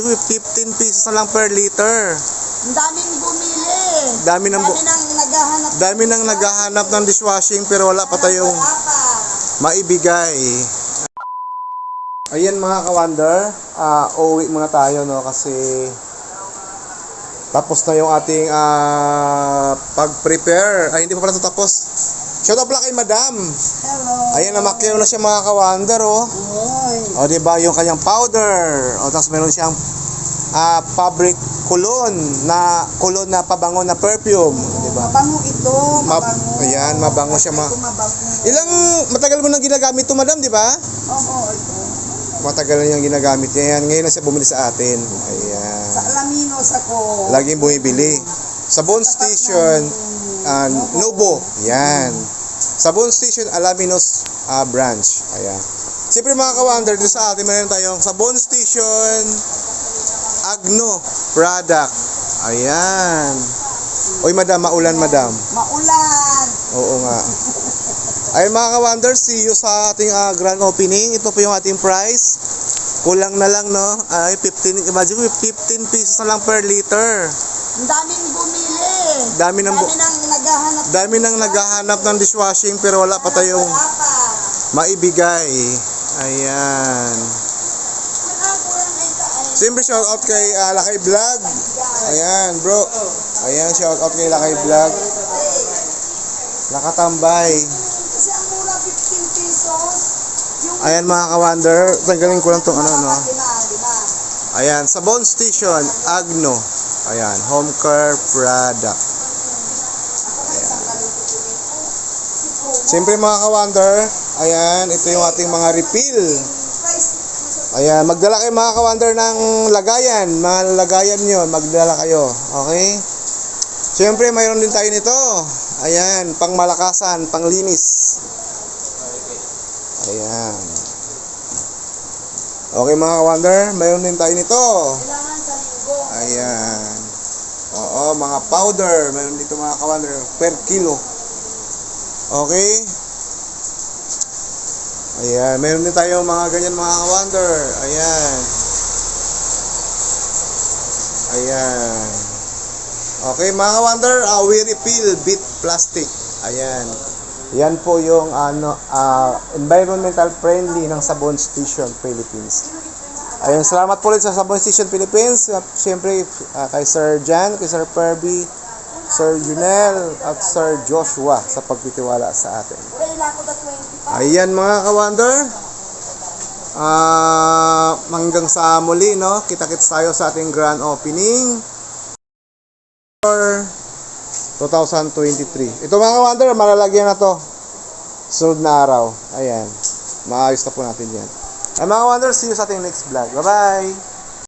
Mo, 15 pesos na lang per liter. Ang daming bumili. Dami ng bu- Dami nang naghahanap. Dami nang naghahanap ng dishwashing pero wala pa tayong maibigay. Ayan mga ka-wonder, ah uuwi muna tayo no kasi tapos na yung ating ah, pag-prepare. Ay, hindi pa pala ito tapos. Shout out pala kay Madam. Hello. Ayan, namakyaw na siya mga ka-wonder oh. O, di ba yung kanyang powder. O, tapos meron siyang ah, fabric cologne na cologne na pabango na perfume, di ba? Mabango ito. Ma- Mabango. ayan, mabango siya, ma- mabango. Ilang matagal mo nang ginagamit to, madam, di ba? Oo, ito. Matagal na niyang ginagamit niya yan. Ngayon lang siya bumili sa atin. Sa Ayan. Alaminos ako. Laging bumibili. Sa Bone Station, ah, Nobo. Yan. Sa Bone Station, Alaminos ah, branch. Ayan. Siyempre mga ka-wonder, dito sa atin meron tayong sa Bone Station, Agno product. Ayan. Oy, madam, maulan, madam. Maulan. Oo nga. Ayun mga ka-wonder, see you sa ating ah, grand opening. Ito po yung ating price. Kulang na lang, no? Ay, 15, imagine mo, 15 pesos na lang per liter. Ang daming bumili. Dami ng Dami nang naghahanap. Dami nang naghahanap ng dishwashing pero wala pa tayong maibigay. Ayan. Siyempre shout out kay ah, Lakay Vlog. Ayan, bro. Ayan, shout out kay Lakay Vlog. Nakatambay. Kasi ang mura 15 pesos. Ayan mga ka-wonder, tanggalin ko lang tong ano, no? Ayan, sa Bone Station, Agno. Ayan, home care product. Siyempre mga ka-wonder, ayan, ito yung ating mga refill. Ayan, magdala kayo mga ka-wonder ng lagayan. Mga lagayan nyo, magdala kayo. Okay? Siyempre, mayroon din tayo nito. Ayan, pang malakasan, pang linis. Ayan. Okay mga ka-wonder, mayroon din tayo nito. Ayan. Oo, mga powder. Meron dito mga ka-wonder per kilo. Okay? Ayan. Meron din tayo mga ganyan mga ka-wonder. Ayan. Ayan. Okay mga ka-wonder, uh, we refill bit plastic. Ayan. Yan po yung ano ah, environmental friendly ng Sabon Station Philippines. Ayun, salamat po ulit sa Sabon Station Philippines. Siyempre, ah, kay Sir Jan, kay Sir Perby, Sir Junel, at Sir Joshua sa pagtitiwala sa atin. Wala ko na 20 pa. Ayan mga ka-wonder. Ah, hanggang sa muli, no? Kita-kits tayo sa ating grand opening for 2023. Ito mga ka-wonder, malalagyan na to. Sunod na araw. Ayan. Maayos na po natin yan. Ay mga ka-wonder, see you sa ating next vlog. Bye-bye!